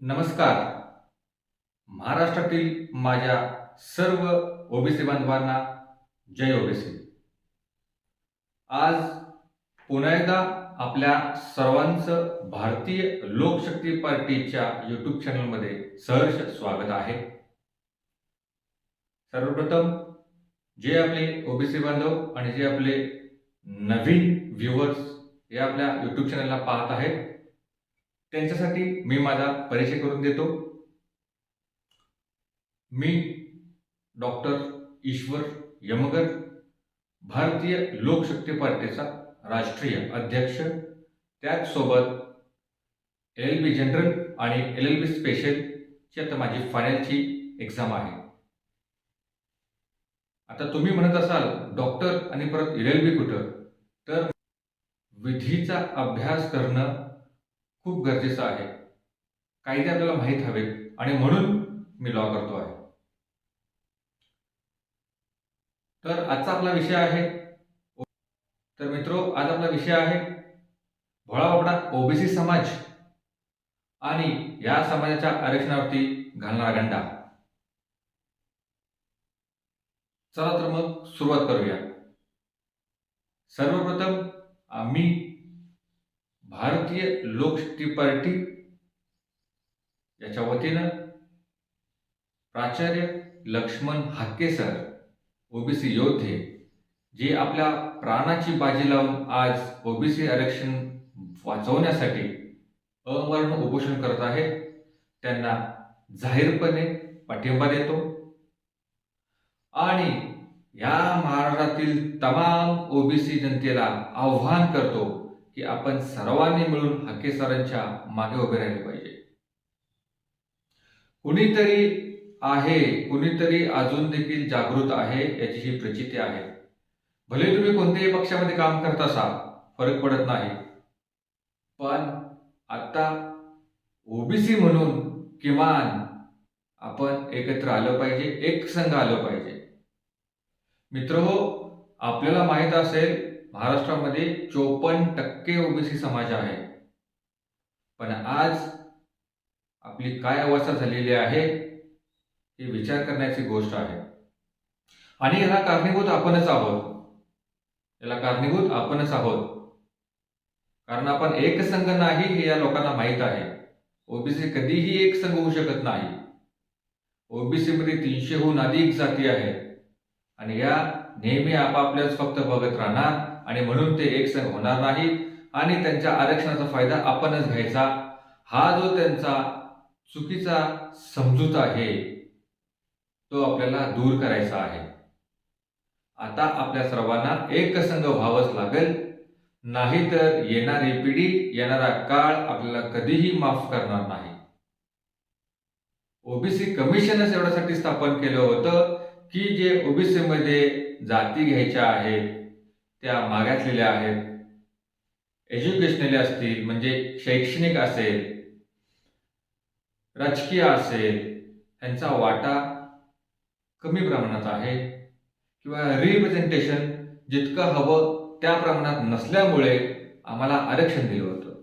नमस्कार. महाराष्ट्रातील माझ्या सर्व ओबीसी बांधवांना जय ओबीसी. आज पुन्हा एकदा आपल्या सर्वांचं भारतीय लोकशक्ती पार्टीच्या यूट्यूब चॅनलमध्ये सहर्ष स्वागत आहे. सर्वप्रथम जे आपले ओबीसी बांधव आणि जे आपले नवीन व्ह्युअर्स हे आपल्या यूट्यूब चॅनलला पाहत आहेत त्यांच्यासाठी मी माझा परिचय करून देतो. मी डॉक्टर ईश्वर यमगर भारतीय लोकशक्ती पार्टीचा राष्ट्रीय अध्यक्ष. त्याचसोबत एल एल बी जनरल आणि एल एल बी स्पेशलची आता माझी फायनलची एक्झाम आहे. आता तुम्ही म्हणत असाल डॉक्टर आणि परत एल एल बी कुठं? तर विधीचा अभ्यास करणं खूप गरजेचं आहे. कायदे आपल्याला माहीत हवेत आणि म्हणून मी लॉ करतो आहे. तर आजचा आपला विषय आहे. तर मित्रो आज आपला विषय आहे भोळा ओबीसी समाज आणि या समाजाच्या आरक्षणावरती घालणारा गंडा. चला तर मग सुरुवात करूया. सर्वप्रथम आम्ही भारतीय लोकशक्ती पार्टी याच्या वतीनं प्राचार्य लक्ष्मण हाकेसर ओबीसी योद्धे जे आपल्या प्राणाची बाजी लावून आज ओबीसी आरक्षण वाचवण्यासाठी अमरण उपोषण करत आहे त्यांना जाहीरपणे पाठिंबा देतो. आणि या महाराष्ट्रातील तमाम ओबीसी जनतेला आव्हान करतो की आपण सर्वांनी मिळून हाके सरांच्या मागे उभे राहिले पाहिजे. कुणीतरी आहे कुणीतरी अजून देखील जागृत आहे याची ही प्रचिती आहे. भले तुम्ही कोणत्याही पक्षामध्ये काम करत असाल फरक पडत नाही. पण आता ओबीसी म्हणून किमान आपण एकत्र आलं पाहिजे एक संघ आलं पाहिजे. मित्र हो आपल्याला माहीत असेल महाराष्ट्रामध्ये चोपन्न टक्के ओबीसी समाज आहे. पण आज आपली काय अवस्था झालेली आहे ही विचार करण्याची गोष्ट आहे. आणि याला कारणीभूत आपणच आहोत. याला कारणीभूत आपणच आहोत. कारण आपण एक संघ नाही हे या लोकांना माहीत आहे. ओबीसी कधीही एक संघ होऊ शकत नाही. ओबीसी मध्ये तीनशेहून अधिक जाती आहेत. आणि या नेहमी आपापल्याच फक्त बघत राहणार आणि म्हणून ते एक संघ होणार नाही आणि त्यांच्या आरक्षणाचा फायदा आपणच घ्यायचा. हा जो त्यांचा चुकीचा समजूत आहे तो आपल्याला दूर करायचा आहे. आता आपल्या सर्वांना एकसंघ व्हावंच लागेल. नाहीतर येणारी पिढी येणारा काळ आपल्याला कधीही माफ करणार नाही. ओबीसी कमिशनच एवढ्यासाठी स्थापन केलं होतं की जे ओबीसी मध्ये जाती घ्यायच्या आहेत त्या मागासलेल्या आहेत. एज्युकेशनली असतील म्हणजे शैक्षणिक असेल राजकीय असेल यांचा वाटा कमी प्रमाणात आहे. किंवा रिप्रेझेंटेशन जितकं हवं त्या प्रमाणात नसल्यामुळे आम्हाला आरक्षण दिलं होतं.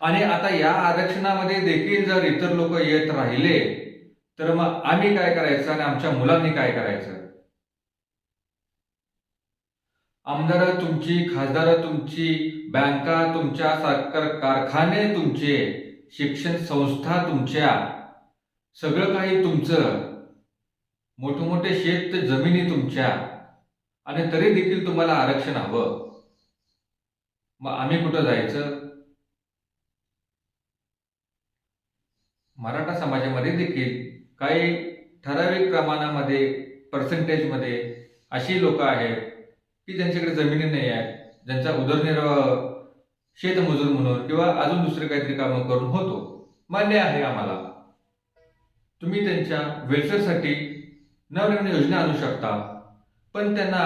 आणि आता या आरक्षणामध्ये देखील जर इतर लोक येत राहिले तर मग आम्ही काय करायचं आणि आमच्या मुलांनी काय करायचं? आमदार तुमची खासदार तुमची बँका तुमच्या साखर कारखाने तुमचे शिक्षण संस्था तुमच्या सगळं काही तुमचं. मोठमोठे शेत जमिनी तुमच्या. आणि तरी देखील तुम्हाला आरक्षण हवं. मग आम्ही कुठं जायचं? मराठा समाजामध्ये देखील काही ठराविक प्रमाणामध्ये पर्सेंटेजमध्ये अशी लोक आहेत की ज्यांच्याकडे जमिनी नाही आहे ज्यांचा उदरनिर्वाह शेतमजूर म्हणून किंवा अजून दुसरे काहीतरी कामं करून होतो मान्य आहे आम्हाला. तुम्ही त्यांच्या वेलफेअरसाठी नवनवीन योजना आणू शकता पण त्यांना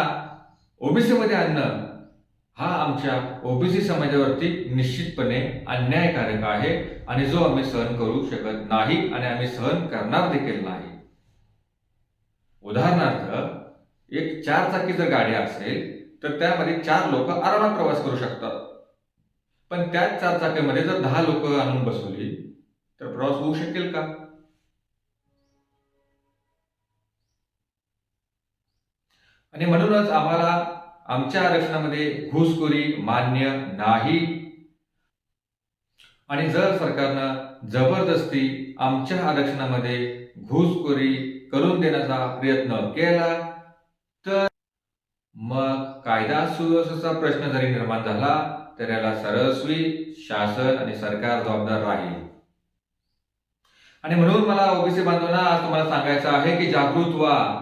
ओबीसीमध्ये आणणं हा आमच्या ओबीसी समाजावरती निश्चितपणे अन्यायकारक आहे आणि जो आम्ही सहन करू शकत नाही आणि आम्ही सहन करणार देखील नाही. उदाहरणार्थ एक चार चाकी जर गाडी असेल तर त्यामध्ये चार लोक आरामात प्रवास करू शकतात. पण त्याच चार चाकीमध्ये जर दहा लोक आणून बसवली तर प्रवास होऊ शकेल का? आणि म्हणूनच आम्हाला आमच्या आरक्षणामध्ये घुसखोरी मान्य नाही. आणि जर सरकारनं जबरदस्ती आमच्या आरक्षणामध्ये घुसखोरी करून देण्याचा प्रयत्न केला तर मग कायदा सुव्यवस्थेचा प्रश्न जरी निर्माण झाला तर याला सरस्वी शासन आणि सरकार जबाबदार राहील. आणि म्हणून मला ओबीसी बांधवांना आज तुम्हाला सांगायचं आहे की जागृत व्हा.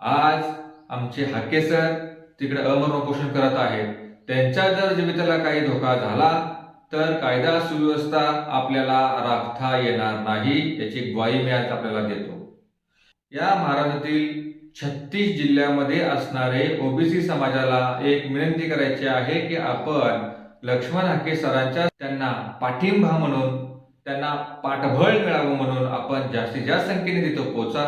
आज आमचे हाके सर तिकडे अमरण उपोषण करत आहेत. त्यांच्या जर जीवितला काही धोका झाला तर कायदा सुव्यवस्था आपल्याला राखता येणार नाही याची ग्वाही मी आज आपल्याला देतो. या महाराष्ट्रातील छत्तीस जिल्ह्यामध्ये असणारे ओबीसी समाजाला एक विनंती करायची आहे की आपण लक्ष्मण हाके सरांच्या त्यांना पाठिंबा म्हणून त्यांना पाठबळ मिळावं म्हणून आपण जास्तीत जास्त संख्येने तिथं पोचा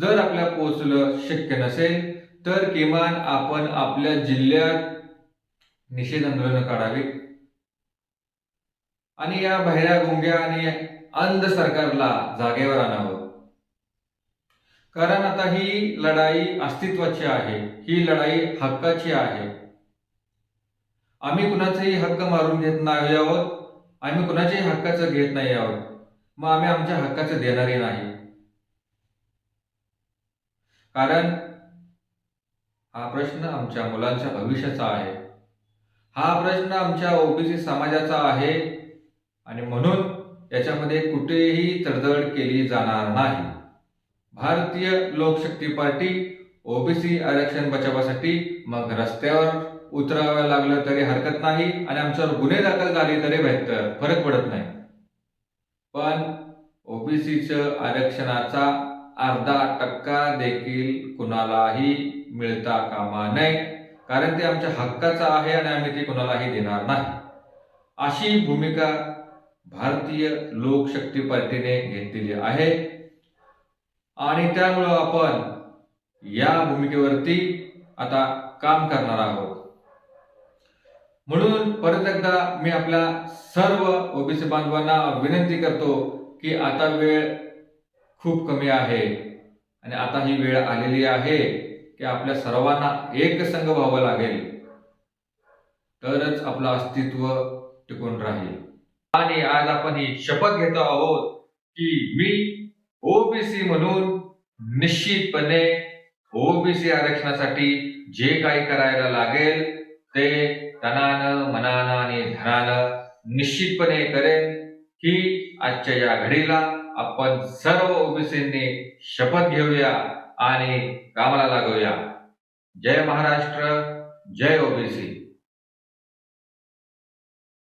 जर आपल्या पोचलं शक्य नसेल तर किमान आपण आपल्या जिल्ह्यात निषेध आंदोलन काढावे. आणि या बहिऱ्या गुंग्या आणि अंध सरकारला जागेवर आणावं. कारण आता ही लढाई अस्तित्वाची आहे ही लढाई हक्काची आहे. आम्ही कुणाचाही हक्क मारून घेत नाही आहोत आम्ही कुणाच्याही हक्काचं घेत नाही आहोत मग आम्ही आमच्या हक्काचं देणारे नाही. कारण हा प्रश्न आमच्या मुलांच्या भविष्याचा आहे. हा प्रश्न आमच्या ओबीसी समाजाचा आहे आणि म्हणून याच्यामध्ये कुठेही तडजड केली जाणार नाही. भारतीय लोकशक्ती पार्टी ओबीसी आरक्षण बचावासाठी मग रस्त्यावर उतरावं लागलं तरी हरकत नाही आणि आमच्यावर गुन्हे दाखल झाले तरी बेहतर फरक पडत नाही. पण ओबीसीचं आरक्षणाचा अर्धा टक्का देखील कुणालाही मिळता कामा नये कारण ते आमच्या हक्काचं आहे आणि आम्ही ते कुणालाही देणार नाही. अशी भूमिका भारतीय लोकशक्ती पार्टीने घेतलेली आहे. आणि त्यामुळं आपण या भूमिकेवरती आता काम करणार आहोत. म्हणून परत एकदा मी आपल्या सर्व ओबीसी बांधवांना विनंती करतो की आता वेळ खूप कमी आहे आणि आता ही वेळ आलेली आहे की आपल्या सर्वांना एक संघ व्हावं लागेल. तरच आपलं अस्तित्व टिकून राहील. आणि आज आपण ही शपथ घेतो आहोत की मी ओबीसी म्हणून निश्चितपणे ओबीसी आरक्षणासाठी जे काही करायला लागेल ते तनानं मनानं आणि धनानं निश्चितपणे करेन की आजच्या या घडीला आपण सर्व ओबीसींनी शपथ घेऊया आणि कामाला लागूया. जय महाराष्ट्र जय ओबीसी.